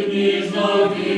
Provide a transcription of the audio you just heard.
ніжно вір.